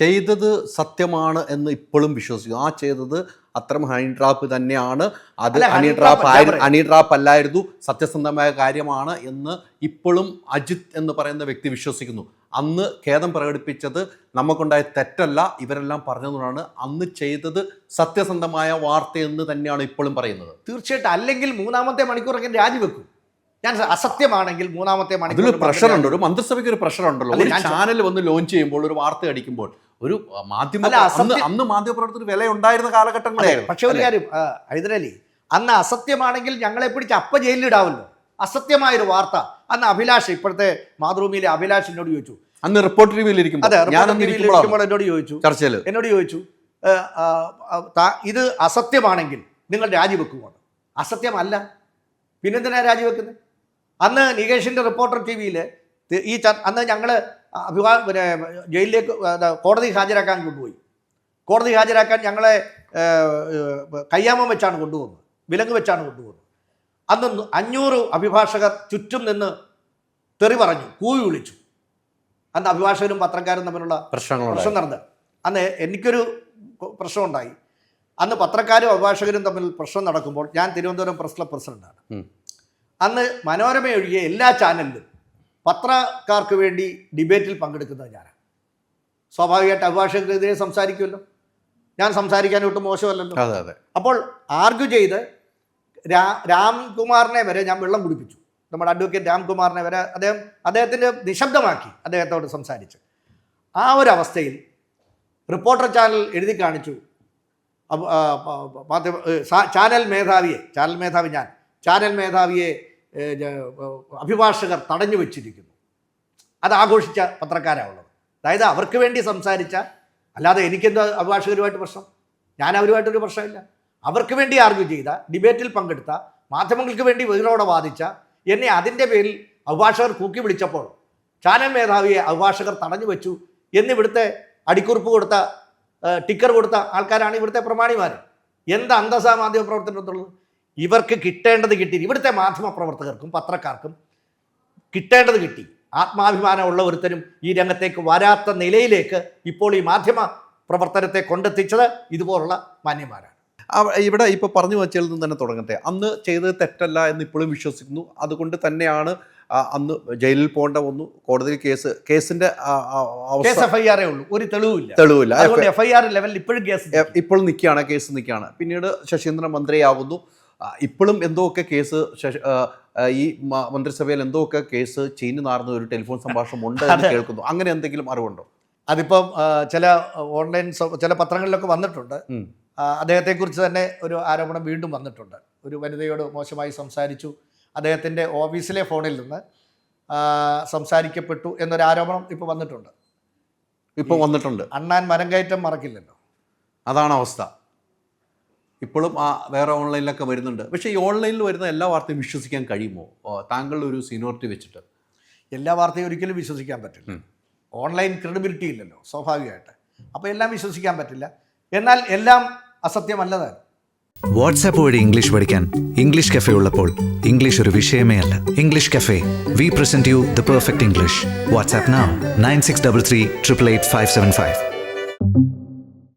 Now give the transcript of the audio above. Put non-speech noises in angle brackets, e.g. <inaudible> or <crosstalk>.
ചെയ്തത് സത്യമാണ് എന്ന് ഇപ്പോഴും വിശ്വസിക്കുന്നു ആ ചെയ്തത് അത്തരം ഹണി ട്രാപ്പ് തന്നെയാണ്. അത് ഹണി ട്രാപ്പ് ഹണി ട്രാപ്പ് അല്ലായിരുന്നു സത്യസന്ധമായ കാര്യമാണ് എന്ന് ഇപ്പോഴും അജിത് എന്ന് പറയുന്ന വ്യക്തി വിശ്വസിക്കുന്നു. അന്ന് ഖേദം പ്രകടിപ്പിച്ചത് നമുക്കുണ്ടായ തെറ്റല്ല ഇവരെല്ലാം പറഞ്ഞതുകൊണ്ടാണ്. അന്ന് ചെയ്തത് സത്യസന്ധമായ വാർത്തയെന്ന് തന്നെയാണ് ഇപ്പോഴും പറയുന്നത്. തീർച്ചയായിട്ടും അല്ലെങ്കിൽ മൂന്നാമത്തെ മണിക്കൂറൊക്കെ രാജിവെക്കും. ഞാൻ അസത്യമാണെങ്കിൽ മൂന്നാമത്തെ മണിക്കൂർ പ്രഷർ ഉണ്ട്. ഒരു മന്ത്രിസഭയ്ക്ക് ഒരു പ്രഷർ ഉണ്ടല്ലോ. ഒരു ചാനൽ വന്ന് ലോഞ്ച് ചെയ്യുമ്പോൾ ഒരു വാർത്ത അടിക്കുമ്പോൾ ഒരു മാധ്യമ അന്ന് അന്ന് മാധ്യമപ്രവർത്തകർ വില ഉണ്ടായിരുന്ന കാലഘട്ടങ്ങളായിരുന്നു പക്ഷേ ഒരു കാര്യം ഹൈദരലി അന്ന് അസത്യമാണെങ്കിൽ ഞങ്ങളെ പിടിച്ച് അപ്പ ജയിലിലിടാവല്ലോ അസത്യമായൊരു വാർത്ത. അന്ന് അഭിലാഷ് ഇപ്പോഴത്തെ മാതൃഭൂമിയിലെ അഭിലാഷ് എന്നോട് ചോദിച്ചു. അന്ന് റിപ്പോർട്ട് അതെ ഇരിക്കുമ്പോൾ ഇരിക്കുമ്പോൾ എന്നോട് ചോദിച്ചു. ചർച്ചയിൽ. എന്നോട് ചോദിച്ചു "ഏ, ആ, ആ, താ- ഇത് അസത്യമാണെങ്കിൽ നിങ്ങൾ രാജിവെക്കുമോ? അസത്യമല്ല. പിന്നെന്തിനാ രാജിവെക്കുന്നത് അന്ന് നികേഷിന്റെ റിപ്പോർട്ടർ ടി വിയിൽ ഈ ച- അന്ന് ഞങ്ങൾ അഭിവാ പിന്നെ ജയിലിലേക്ക് കോടതി ഹാജരാക്കാൻ കൊണ്ടുപോയി. കോടതി ഹാജരാക്കാൻ ഞങ്ങളെ കയ്യാമം വെച്ചാണ് കൊണ്ടുപോകുന്നത് വിലങ്ങ് വെച്ചാണ് കൊണ്ടുപോകുന്നത് അന്ന് അഞ്ഞൂറ് അഭിഭാഷകർ ചുറ്റും നിന്ന് തെറി പറഞ്ഞു കൂവി വിളിച്ചു. അന്ന് അഭിഭാഷകരും പത്രക്കാരും തമ്മിലുള്ള പ്രശ്നങ്ങൾ പ്രശ്നം നടന്നത് അന്ന് എനിക്കൊരു പ്രശ്നം ഉണ്ടായി അന്ന് പത്രക്കാരും അഭിഭാഷകരും തമ്മിൽ പ്രശ്നം നടക്കുമ്പോൾ ഞാൻ തിരുവനന്തപുരം പ്രസ് ക്ലബ് പ്രസിഡന്റാണ്. അന്ന് മനോരമ ഒഴികെ എല്ലാ ചാനലിലും പത്രക്കാർക്ക് വേണ്ടി ഡിബേറ്റിൽ പങ്കെടുക്കുന്നത് ഞാനാണ് സ്വാഭാവികമായിട്ട് അഭിഭാഷകർക്കെതിരെ സംസാരിക്കുമല്ലോ. ഞാൻ സംസാരിക്കാൻ ഒട്ടും മോശമല്ലല്ലോ. അപ്പോൾ ആർഗ്യു ചെയ്ത് രാ രാംകുമാറിനെ വരെ ഞാൻ വെള്ളം കുടിപ്പിച്ചു. നമ്മുടെ അഡ്വക്കേറ്റ് രാംകുമാറിനെ വരെ അദ്ദേഹം അദ്ദേഹത്തിന്റെ നിശബ്ദമാക്കി അദ്ദേഹത്തോട് സംസാരിച്ച്. ആ ഒരു അവസ്ഥയിൽ റിപ്പോർട്ടർ ചാനൽ എഴുതി കാണിച്ചു. മാധ്യമ ചാനൽ മേധാവിയെ ചാനൽ മേധാവി ഞാൻ ചാനൽ മേധാവിയെ അഭിഭാഷകർ തടഞ്ഞു വെച്ചിരിക്കുന്നു. അത് ആഘോഷിച്ച പത്രക്കാരാണുള്ളത്. അതായത് അവർക്ക് വേണ്ടി സംസാരിച്ച അല്ലാതെ എനിക്കെന്താ അഭിഭാഷകരുമായിട്ട് പ്രശ്നം? ഞാൻ അവരുമായിട്ടൊരു പ്രശ്നമില്ല. അവർക്ക് വേണ്ടി ആർഗ്യൂ ചെയ്ത ഡിബേറ്റിൽ പങ്കെടുത്ത മാധ്യമങ്ങൾക്ക് വേണ്ടി വീറോടെ വാദിച്ച എന്നെ അതിന്റെ പേരിൽ അഭിഭാഷകർ കൂക്കി വിളിച്ചപ്പോൾ ചാനൽ മേധാവിയെ അഭിഭാഷകർ തടഞ്ഞു വെച്ചു എന്നിവിടുത്തെ അടിക്കുറിപ്പ് കൊടുത്ത ടിക്കർ കൊടുത്ത ആൾക്കാരാണ് ഇവിടുത്തെ പ്രമാണിമാർ എന്ത് അന്തസ്സാ മാധ്യമ പ്രവർത്തനത്തുള്ളത് ഇവർക്ക് കിട്ടേണ്ടത് കിട്ടി. ഇവിടുത്തെ മാധ്യമ പ്രവർത്തകർക്കും പത്രക്കാർക്കും കിട്ടേണ്ടത് കിട്ടി. ആത്മാഭിമാനമുള്ള ഒരുത്തരും ഈ രംഗത്തേക്ക് വരാത്ത നിലയിലേക്ക് ഇപ്പോൾ ഈ മാധ്യമ പ്രവർത്തനത്തെ കൊണ്ടെത്തിച്ചത് ഇതുപോലുള്ള മാന്യന്മാരാണ്. ഇവിടെ ഇപ്പോൾ പറഞ്ഞു വച്ചതിൽ നിന്ന് തന്നെ തുടങ്ങട്ടെ. അന്ന് ചെയ്തത് തെറ്റല്ല എന്ന് ഇപ്പോഴും വിശ്വസിക്കുന്നു. അതുകൊണ്ട് തന്നെയാണ് അന്ന് ജയിലിൽ പോകേണ്ട വന്നു. കോടതിയിൽ കേസ് കേസിന്റെ കേസ് ഉള്ളൂ. ഒരു തെളിവില്ല തെളിവില്ല അതുകൊണ്ട് എഫ് ലെവലിൽ ഇപ്പോഴും കേസ് ഇപ്പോൾ നിൽക്കുകയാണ് കേസ് നിൽക്കുകയാണ്. പിന്നീട് ശശീന്ദ്രൻ മന്ത്രിയാവുന്നു. ഇപ്പോഴും എന്തോക്കെ കേസ് ഈ മന്ത്രിസഭയിൽ എന്തോക്കെ കേസ് ചീഞ്ഞു നാർന്ന ഒരു ടെലിഫോൺ സംഭാഷണം ഉണ്ട് എന്ന് <laughs> കേൾക്കുന്നു. അങ്ങനെ എന്തെങ്കിലും അറിവുണ്ടോ? അതിപ്പം ചില ഓൺലൈൻ ചില പത്രങ്ങളിലൊക്കെ വന്നിട്ടുണ്ട്. അദ്ദേഹത്തെക്കുറിച്ച് തന്നെ ഒരു ആരോപണം വീണ്ടും വന്നിട്ടുണ്ട്. ഒരു വനിതയോട് മോശമായി സംസാരിച്ചു. അദ്ദേഹത്തിന്റെ ഓഫീസിലെ ഫോണിൽ നിന്ന് സംസാരിക്കപ്പെട്ടു എന്നൊരു ആരോപണം ഇപ്പോൾ വന്നിട്ടുണ്ട്. ഇപ്പോൾ വന്നിട്ടുണ്ട്. അണ്ണാൻ മരം കയറ്റം മറക്കില്ലല്ലോ. അതാണ് അവസ്ഥ. ഇപ്പോഴും ആ വേറെ ഓൺലൈനിലൊക്കെ വരുന്നുണ്ട്. പക്ഷേ ഈ ഓൺലൈനിൽ വരുന്ന എല്ലാ വാർത്തയും വിശ്വസിക്കാൻ കഴിയുമോ? താങ്കൾ താങ്കളുടെ ഒരു സീനിയോറിറ്റി വെച്ചിട്ട്. എല്ലാ വാർത്തയും ഒരിക്കലും വിശ്വസിക്കാൻ പറ്റില്ല. ഓൺലൈൻ ക്രെഡിബിലിറ്റി ഇല്ലല്ലോ സ്വാഭാവികമായിട്ട്. അപ്പോൾ എല്ലാം വിശ്വസിക്കാൻ പറ്റില്ല. എന്നാൽ എല്ലാം അസത്യമല്ലതാണ് വാട്സാപ്പ് വഴി ഇംഗ്ലീഷ് പഠിക്കാൻ ഇംഗ്ലീഷ് കഫേ ഉള്ളപ്പോൾ ഇംഗ്ലീഷ് ഒരു വിഷയമേ അല്ല. English cafe we present you the perfect English WhatsApp nine six double three triple eight five seven five